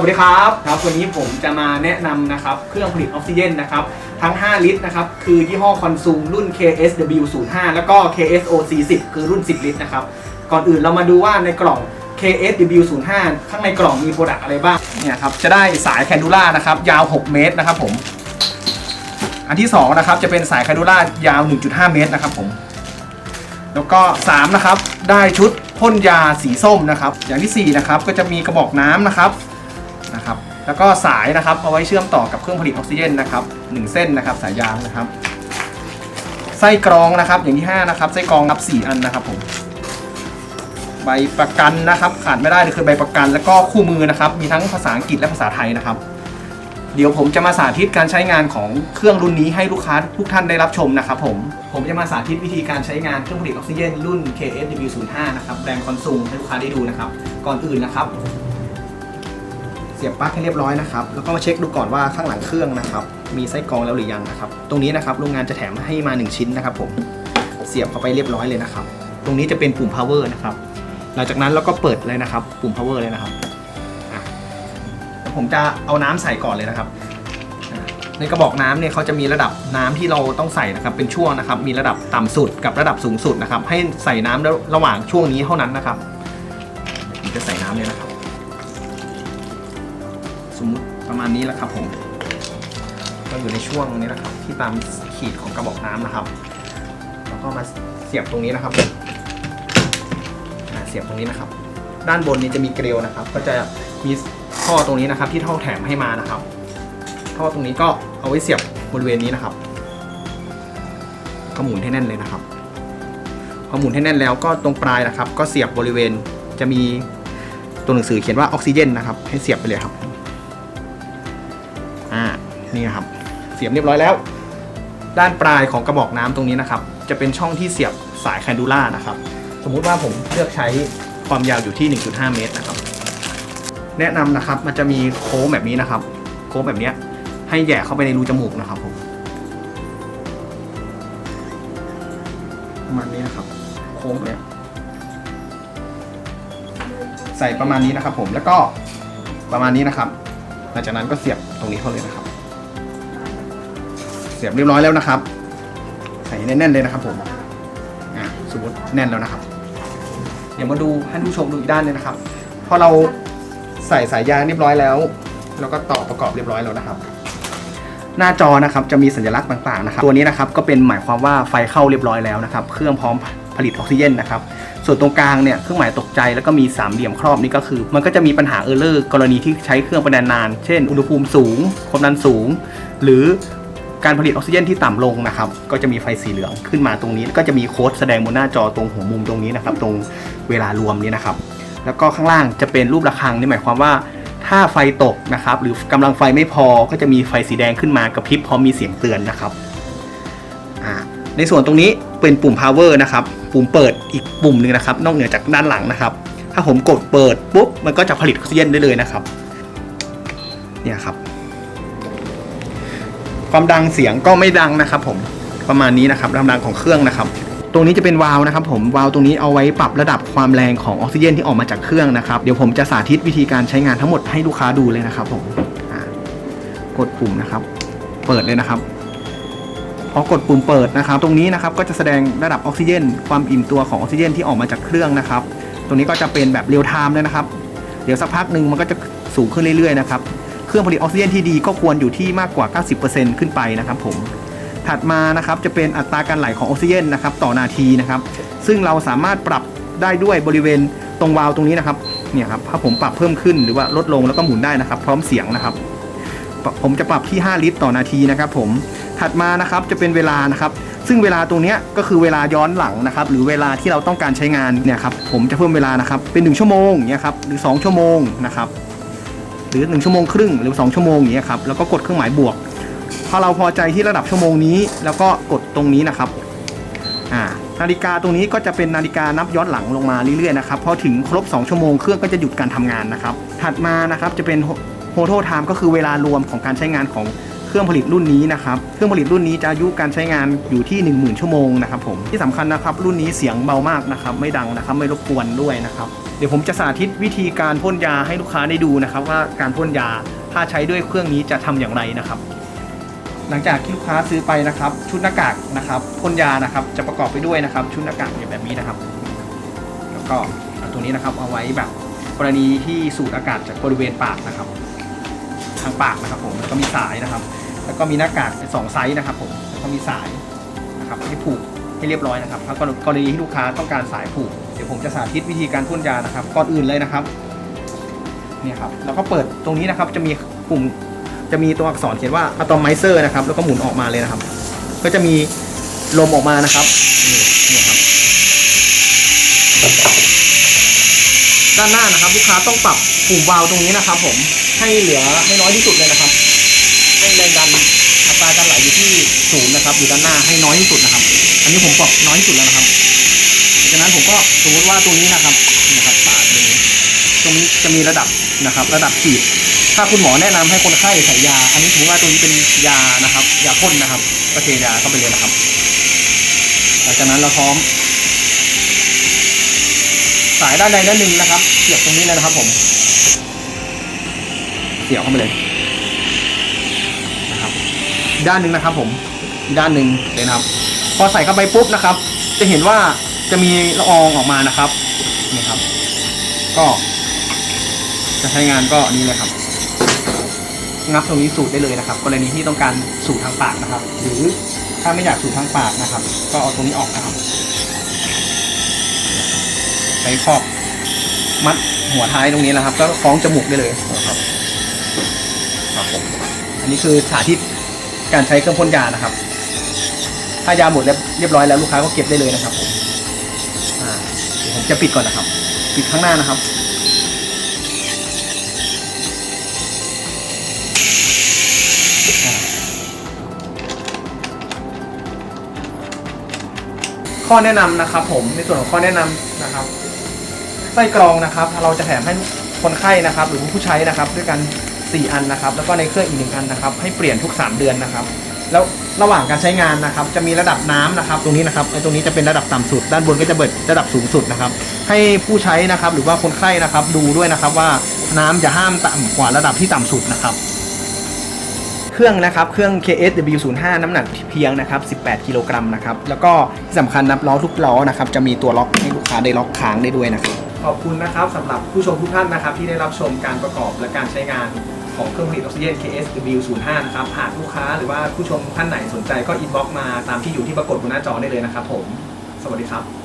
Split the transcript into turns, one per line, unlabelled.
วัสดีครับครับวันนี้ผมจะมาแนะนำนะครับเครื่องผลิตออกซิเจนนะครับทั้ง 5 ลิตรนะครับคือยี่ห้อคอนซูมรุ่น KSW05 แล้วก็ KSO40 คือรุ่น 10 ลิตรนะครับก่อนอื่นเรามาดูว่าในกล่อง KSW05 ข้างในกล่องมีโปรดักต์อะไรบ้างเนี่ยครับจะได้สายแคนดูล่านะครับยาว 6 เมตรนะครับผม อันที่2นะครับจะเป็นสายแคนดูล่ายาว 1.5 เมตรนะครับผมแล้วก็3นะครับได้ชุดพ่นยาสีส้มนะครับ อย่างที่4นะครับก็จะมีกระบอกน้ำนะครับ นะครับแล้วก็สายนะครับเอาไว้เชื่อมต่อกับเครื่องผลิตออกซิเจนนะครับ1เส้นนะครับสายยางนะครับ ไส้กรองนะครับอย่างที่5นะครับไส้กรองนับ 4 อันนะครับผมใบประกันนะครับขาดไม่ได้เลยคือใบประกัน แล้วก็คู่มือนะครับ มีทั้งภาษาอังกฤษและภาษาไทยนะครับ เดี๋ยวผมจะมาสาธิตการใช้งานของเครื่องรุ่นนี้ให้ลูกค้าทุกท่านได้รับชมนะครับผมผมจะมาสาธิตวิธีการใช้งานเครื่องผลิตออกซิเจนรุ่น KSW05 นะครับแบรนด์คอนซูมให้ลูกค้าได้ดูนะครับ ก่อนอื่นนะครับ เสียบปลั๊กให้เรียบร้อยนะครับ แล้วก็มาเช็คดูก่อนว่าข้างหลังเครื่องนะครับ มีไส้กรองแล้วหรือยังนะครับ ตรงนี้นะครับโรงงานจะแถมให้มา 1 ชิ้นนะครับ ผม เสียบเข้าไปเรียบร้อยเลยนะครับ ตรงนี้จะเป็นปุ่ม power นะครับ หลังจากนั้นเราก็เปิดเลยนะครับ ปุ่ม power เลยนะครับอะเดี๋ยวผมจะเอาน้ำใส่ก่อนเลยนะครับ ในกระบอกน้ำเนี่ยเขาจะมีระดับน้ำที่เราต้องใส่นะครับ เป็นช่วงนะครับ มีระดับต่ำสุดกับระดับสูงสุดนะครับ ให้ใส่น้ำระระหว่างช่วงนี้เท่านั้นนะครับผมจะใส่น้ำเลยนะครับ สมมติประมาณนี้แหละครับผมก็อยู่ในช่วงนี้นะครับ ที่ตามขีดของกระบอกน้ำนะครับ แล้วก็มาเสียบตรงนี้นะครับเสียบตรงนี้นะครับ ด้านบนนี้จะมีเกลียวนะครับ ก็จะมีข้อตรงนี้นะครับ ที่ท่าแถมให้มานะครับท่อตรงนี้ก็เอาไว้เสียบบริเวณนี้นะครับก็หมุนให้แน่นเลยนะครับพอหมุนให้แน่นแล้วก็ตรงปลายนะครับ ก็เสียบบริเวณจะมีตัวหนังสือเขียนว่าออกซิเจนนะครับ ให้เสียบไปเลยครับ อ่านี่นะครับเสียบเรียบร้อยแล้ว ด้านปลายของกระบอกน้ำตรงนี้นะครับ จะเป็นช่องที่เสียบสายแคนดูล่านะครับ สมมุติว่าผมเลือกใช้ความยาวอยู่ที่ 1.5 เมตรนะครับ แนะนำนะครับมันจะมีโค้งแบบนี้นะครับ โค้งแบบนี้ให้แหย่เข้าไปในรูจมูกนะครับผมประมาณนี้นะครับ โค้งเลยใส่ประมาณนี้นะครับผมแล้วก็ประมาณนี้นะครับ หลังจากนั้นก็เสียบตรงนี้เข้าเลยนะครับ เสียบเรียบร้อยแล้วนะครับ ใส่แน่นๆเลยนะครับผมอะสมมติแน่นแล้วนะครับ เดี๋ยวมาดูให้ผู้ชมดูอีกด้านหนึงนะครับ พอเราใส่สายยางเรียบร้อยแล้ว แล้วก็ต่อประกอบเรียบร้อยแล้วนะครับ หน้าจอนะครับจะมีสัญลักษณ์ต่างๆนะครับ ตัวนี้นะครับก็เป็นหมายความว่าไฟเข้าเรียบร้อยแล้วนะครับ เครื่องพร้อมผลิตออกซิเจนนะครับ ส่วนตรงกลางเนี่ยเครื่องหมายตกใจแล้วก็มีสามเหลี่ยมครอบนี่ก็คือ มันก็จะมีปัญหาเออร์เลอร์กรณีที่ใช้เครื่องไปนาน เช่น อุณหภูมิสูง ความดันสูง หรือการผลิตออกซิเจนที่ต่ำลงนะครับ ก็จะมีไฟสีเหลืองขึ้นมาตรงนี้ก็จะมีโค้ดแสดงบนหน้าจอตรงหัวมุมตรงนี้นะครับ ตรงเวลารวมนี้นะครับ แล้วก็ข้างล่างจะเป็นรูประฆังนี่หมายความว่า ถ้าไฟตกนะครับ หรือกำลังไฟไม่พอก็จะมีไฟสีแดงขึ้นมากระพริบพร้อมมีเสียงเตือนนะครับในส่วนตรงนี้เป็นปุ่ม power นะครับ ปุ่มเปิดอีกปุ่มหนึ่งนะครับ นอกเหนือจากด้านหลังนะครับ ถ้าผมกดเปิดปุ๊บมันก็จะผลิตออกซิเจนได้เลยนะครับ เนี่ยครับ ความดังเสียงก็ไม่ดังนะครับ ผมประมาณนี้นะครับความดังของเครื่องนะครับ ตรงนี้จะเป็นวาล์วนะครับ ผมวาล์วตรงนี้เอาไว้ปรับระดับความแรงของออกซิเจนที่ออกมาจากเครื่องนะครับเดี๋ยวผมจะสาธิตวิธีการใช้งานทั้งหมดให้ลูกค้าดูเลยนะครับ ผมกดปุ่มนะครับ เปิดเลยนะครับ พอกดปุ่มเปิดนะครับ ตรงนี้นะครับก็จะแสดงระดับออกซิเจน ความอิ่มตัวของออกซิเจนที่ออกมาจากเครื่องนะครับ ตรงนี้ก็จะเป็นแบบเรียลไทม์เลยนะครับ เดี๋ยวสักพักหนึ่งมันก็จะสูงขึ้นเรื่อยๆนะครับ เครื่องผลิตออกซิเจนที่ดีก็ควรอยู่ที่มากกว่า 90%ขึ้นไปนะครับผมถัดมานะครับจะเป็นอัตราการไหลของออกซิเจนนะครับต่อนาทีนะครับ ซึ่งเราสามารถปรับได้ด้วยบริเวณตรงวาล์วตรงนี้นะครับเนี่ยครับถ้าผมปรับเพิ่มขึ้นหรือว่าลดลงแล้วก็หมุนได้นะครับ พร้อมเสียงนะครับ ผมจะปรับที่ 5 ลิตรต่อนาทีนะครับผมถัดมานะครับจะเป็นเวลานะครับ ซึ่งเวลาตรงนี้ก็คือเวลาย้อนหลังนะครับ หรือเวลาที่เราต้องการใช้งานเนี่ยครับผมจะเพิ่มเวลานะครับเป็น 1 ชั่วโมงเนี่ยครับหรือ 2 ชั่วโมงนะครับหรือ 1 ชั่วโมงครึ่งหรือ 2 ชั่วโมงอย่างเงี้ยครับแล้วก็กดเครื่องหมายบวกถ้าเราพอใจที่ระดับชั่วโมงนี้ แล้วก็กดตรงนี้นะครับอ่านาฬิกาตรงนี้ก็จะเป็นนาฬิกานับย้อนหลังลงมาเรื่อยๆนะครับพอถึงครบ 2 ชั่วโมงเครื่องก็จะหยุดการทำงานนะครับ ถัดมานะครับจะเป็น โฮโทไทม์ก็คือเวลารวมของการใช้งานของเครื่องผลิตรุ่นนี้นะครับ เครื่องผลิตรุ่นนี้จะอายุการใช้งานอยู่ที่ 10,000 ชั่วโมงนะครับผม ที่สำคัญนะครับรุ่นนี้เสียงเบามากนะครับ ไม่ดังนะครับ ไม่รบกวนด้วยนะครับ เดี๋ยวผมจะสาธิตวิธีการพ่นยาให้ลูกค้าได้ดูนะครับ ว่าการพ่นยาถ้าใช้ด้วยเครื่องนี้จะทำอย่างไรนะครับ หลังจากที่ลูกค้าซื้อไปนะครับ ชุดหน้ากากนะครับพ่นยานะครับจะประกอบไปด้วยนะครับ ชุดหน้ากากแบบนี้นะครับ แล้วก็ตัวนี้นะครับเอาไว้แบบกรณีที่สูดอากาศจากบริเวณปากนะครับางปากนะครับผมแล้วก็มีสายนะครับ แล้วก็มีหน้ากากสองไซส์นะครับผมแล้วก็มีสายนะครับให้ผูกให้เรียบร้อยนะครับถ้ากรณีที่ลูกค้าต้องการสายผูกเดี๋ยวผมจะสาธิตวิธีการพ่นยานะครับก่อนอื่นเลยนะครับเนี่ยครับแล้วก็เปิดตรงนี้นะครับจะมีปุ่มจะมีตัวอักษรเขียนว่า atomizer นะครับแล้วก็หมุนออกมาเลยนะครับ ก็จะมีลมออกมานะครับด้านหน้านะครับ ลูกค้าต้องปรับปุ่มวาล์วตรงนี้นะครับผม ให้เหลือให้น้อยที่สุดเลยนะครับ ให้แรงดันอัตราการไหลอยู่ที่ศูนย์นะครับอยู่ด้านหน้าให้น้อยที่สุดนะครับ อันนี้ผมปรับน้อยที่สุดแล้วนะครับดังนั้นผมก็สมมติว่าตรงนี้นะครับนี่ครับปากตรงนี้ตรงนี้จะมีระดับนะครับ ระดับฉีดถ้าคุณหมอแนะนำให้คนไข้ใส่ยา อันนี้ถือว่าตัวนี้เป็นยานะครับ ยาพ่นนะครับ ก็เทยาเข้าไปเลยนะครับหลังจากนั้นเราพร้อม สายด้านใดด้านหนึ่งนะครับเสียบตรงนี้เลยนะครับผม เสียบเข้าไปเลยนะครับด้านหนึ่งนะครับผมด้านหนึ่งเลยนะครับ พอใส่เข้าไปปุ๊บนะครับ จะเห็นว่าจะมีละอองออกมานะครับนี่ครับ ก็ จะใช้งานก็นี่เลยครับ งับตรงนี้สูดได้เลยนะครับ กรณีที่ต้องการสูดทางปากนะครับ หรือถ้าไม่อยากสูดทางปากนะครับ ก็เอาตรงนี้ออกนะครับใช้ครอบมัดหัวท้ายตรงนี้นะครับ ก็คล้องจมูกได้เลยนะครับ ครับผมอันนี้คือสาธิตการใช้เครื่องพ่นยานะครับ ถ้ายาหมดแล้วเรียบร้อยแล้วลูกค้าก็เก็บได้เลยนะครับผมอ่าเดี๋ยวผมจะปิดก่อนนะครับ ปิดข้างหน้านะครับข้อแนะนำนะครับ ผมในส่วนของข้อแนะนำนะครับไส้กรองนะครับ เราจะแถมให้คนไข้นะครับ หรือผู้ใช้นะครับ ด้วยกัน 4 อันนะครับ แล้วก็ในเครื่องอีกหนึ่งอันนะครับ ให้เปลี่ยนทุก 3 เดือนนะครับ แล้วระหว่างการใช้งานนะครับ จะมีระดับน้ำนะครับ ตรงนี้นะครับไอ้ตรงนี้จะเป็นระดับต่ำสุด ด้านบนก็จะเปิดระดับสูงสุดนะครับ ให้ผู้ใช้นะครับหรือว่าคนไข้นะครับ ดูด้วยนะครับว่าน้ำจะห้ามต่ำกว่าระดับที่ต่ำสุดนะครับ เครื่องนะครับ เครื่อง KSW05 น้ำหนักเพียงนะครับ 18 กิโลกรัมนะครับ แล้วก็ที่สำคัญนับล้อทุกล้อนะครับ จะมีตัวล็อกให้ลูกค้าได้ล็อกค้างได้ด้วยนะครับ ขอบคุณนะครับสำหรับผู้ชมทุกท่านนะครับ ที่ได้รับชมการประกอบและการใช้งาน ของเครื่องผลิตออกซิเจน KSW05 นะครับ หากลูกค้าหรือว่าผู้ชมท่านไหนสนใจก็อินบ็อกมาตามที่อยู่ที่ปรากฏบนหน้าจอได้เลยนะครับผม สวัสดีครับ